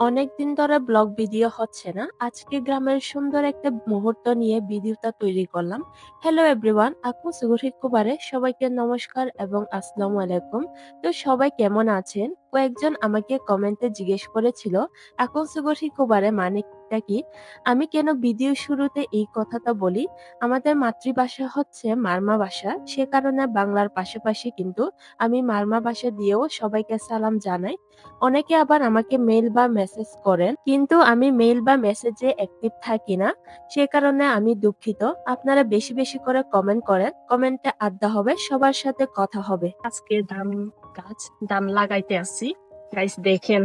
অনেকদিন ধরে blog video হচ্ছে না। আজকে গ্রামের সুন্দর একটা মুহূর্ত নিয়ে ভিডিওটা তৈরি করলাম। হ্যালো এভরিওয়ান আপু সুগঠিত কুমারে সবাইকে নমস্কার এবং আসসালামু আলাইকুম। তো সবাই কেমন আছেন? কয়েকজন আমাকে কমেন্টে জিজ্ঞেস করেছিল এখন সুগঠিক কুমারে মানেটা কি আমি কেন ভিডিও শুরুতে এই কথাটা বলি? আমাদের মাতৃভাষা হচ্ছে মারমা ভাষা। সে কারণে বাংলার পাশাপাশি কিন্তু আমি মারমা ভাষা দিয়েও সবাইকে সালাম জানাই। অনেকে আবার আমাকে মেইল বা মেসেজ করেন, কিন্তু আমি মেইল বা মেসেজে অ্যাক্টিভ থাকি না। সে কারণে আমি দুঃখিত। আপনারা বেশি বেশি করে কমেন্ট করেন। কমেন্টে আড্ডা হবে, সবার সাথে কথা হবে। আজকে ধান গাছ ধান লাগাইতে আসি গাইস দেখেন।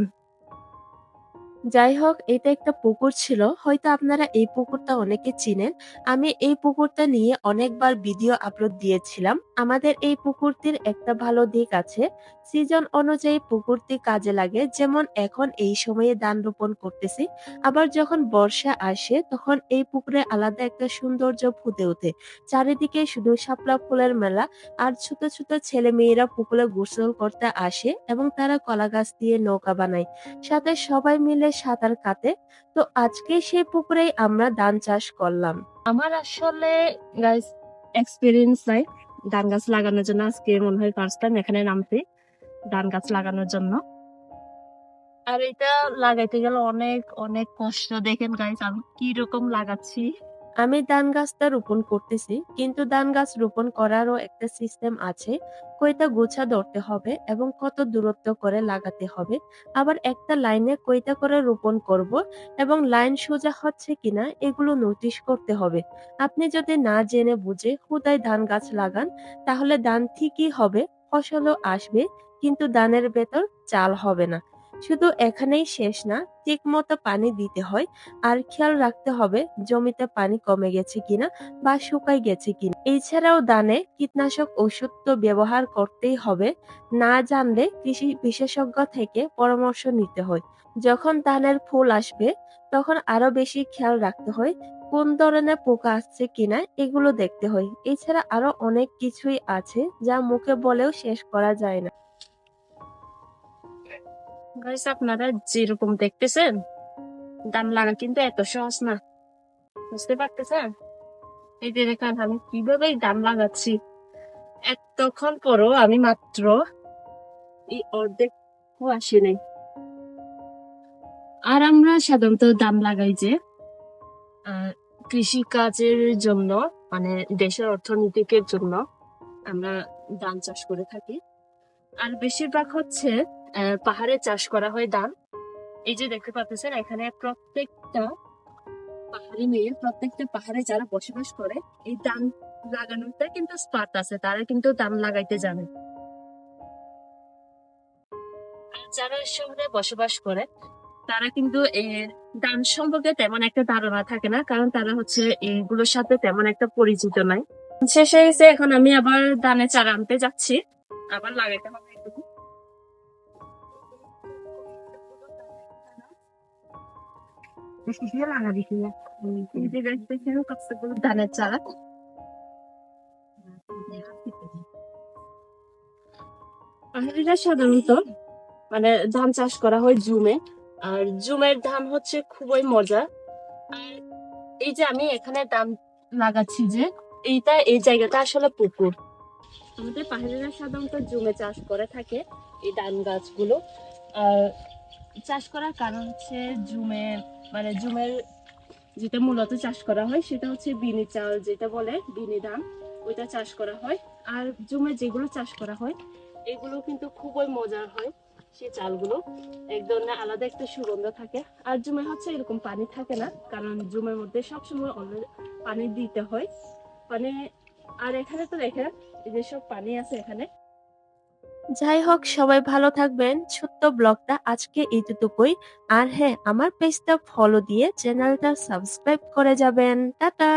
যাই হোক, এটা একটা পুকুর ছিল। হয়তো আপনারা এই পুকুরটা অনেকে চিনেন। আমি এই পুকুরটা নিয়ে অনেকবার ভিডিও আপলোড দিয়েছিলাম। আমাদের এই পুকুরটির একটা ভালো দিক আছে। সিজন অনুযায়ী পুকুরটি কাজে লাগে। যেমন এখন এই সময়ে ধান রোপণ করতেছি। আবার যখন বর্ষা আসে, তখন এই পুকুরে আলাদা একটা সৌন্দর্য ফুটে ওঠে। চারিদিকে শুধু শাপলা ফুলের মেলা আর ছোট ছোট ছেলে মেয়েরা পুকুরে গোসল করতে আসে এবং তারা কলা গাছ দিয়ে নৌকা বানায়। সাথে সবাই মিলে সাঁতার কাটে। তো আজকে সেই পুকুরেই আমরা ধান চাষ করলাম। আমার আসলে গাইস এক্সপিরিয়েন্স নাই। ধান গাছ লাগানোর জন্য আজকে মনে হয় ফার্স্ট টাইম এখানে নামতে ধান গাছ লাগানোর জন্য। আর এটা লাগাইতে গেলে অনেক অনেক কষ্ট। দেখেন গাইস আমি কি রকম লাগাচ্ছি। আমি ধান গাছটা রোপণ করতেছি, কিন্তু ধান গাছ রোপণ করারও একটা সিস্টেম আছে, কয়টা গোছা ধরতে হবে এবং কত দূরত্ব করে লাগাতে হবে। আবার একটা লাইনে কয়টা করে রোপণ করব এবং লাইন সোজা হচ্ছে কিনা এগুলো নোটিশ করতে হবে। আপনি যদি না জেনে বুঝে হুদায় ধান গাছ লাগান, তাহলে ধান ঠিকই হবে, ফসলও আসবে, কিন্তু ধানের ভেতর চাল হবে না। শুধু এখানেই শেষ না ঠিক মতো পানি দিতে হয়। আর খেয়াল রাখতে হবে, জমিতে পানি কমে গেছে কিনা বা শুকাই গেছে কিনা। এছাড়াও দানে কীটনাশক ওষুধ তো ব্যবহার করতেই হবে। না জানলে কৃষি বিশেষজ্ঞ থেকে পরামর্শ নিতে হয়। যখন ধানের ফুল আসবে, তখন আরও বেশি খেয়াল রাখতে হয়, কোন ধরনের পোকা আসছে কিনা এগুলো দেখতে হয়। এছাড়া আরও অনেক কিছুই আছে যা মুখে বলেও শেষ করা যায় না। গাইস আপনারা যেরকম দেখতেছেন দাম লাগা কিন্তু এত সহজ না। বুঝতে পারতেছেন? এই যে দেখেন, আমি কীভাবে দাম লাগাচ্ছি। এতক্ষণ পরও আমি মাত্র এই অর্ধেক আসে নাই। আর আমরা সাধারণত দাম লাগাই যে কৃষি কাজের জন্য মানে দেশের অর্থনীতিকের জন্য আমরা ধান চাষ করে থাকি। আর বেশিরভাগ হচ্ছে পাহাড়ে চাষ করা হয় ধান। এই যে দেখতে পাচ্ছেন, এখানে প্রত্যেকটা পাহাড়ি মেয়ে, প্রত্যেকটা পাহাড়ে যারা বসবাস করে, এই ধান লাগানোটা কিন্তু স্পার্ট আছে, তারা কিন্তু ধান লাগাইতে জানে। যারা শহরে বসবাস করে, তারা কিন্তু এর ধান সম্পর্কে তেমন একটা ধারণা থাকে না, কারণ তারা হচ্ছে এইগুলোর সাথে তেমন একটা পরিচিত নাই। শেষ হয়ে এখন আমি আবার ধানে চারা আনতে যাচ্ছি। আবার লাগাইতে হবে। এটুকু। এই যে গাছ দেখেন কতগুলো ধানের চারা পাহাড়িরা সাধারণত মানে ধান চাষ করা হয় জুমে। আর জুমের ধান হচ্ছে খুবই মজা। আর এই যে আমি এখানে ধান লাগাচ্ছি যে এইটা এই জায়গাটা আসলে পুকুর। আমাদের পাহাড়িরা সাধারণত জুমে চাষ করে থাকে এই ধান গাছগুলো। আর চাষ করার কারণ হচ্ছে জুমে মানে জুমের যেটা মূলত চাষ করা হয়, সেটা হচ্ছে বিনি চাল যেটা বলে, বিনি ধান, ওইটা চাষ করা হয়। আর জুমে যেগুলো চাষ করা হয়, এগুলো কিন্তু খুবই মজার হয়, সেই চালগুলো। এক ধরনের আলাদা একটা সুগন্ধ থাকে। আর জুমে হচ্ছে এরকম পানি থাকে না, কারণ জুমের মধ্যে সবসময় অন্য- পানি দিতে হয়। মানে আর এখানে তো দেখেন, এই যে সব পানি আছে এখানে। যাই হোক, সবাই ভালো থাকবেন। ছোট্ট ব্লগটা আজকে এইটুকুই। আর হ্যাঁ আমার পেজটা ফলো দিয়ে চ্যানেলটা সাবস্ক্রাইব করে যাবেন। টাটা!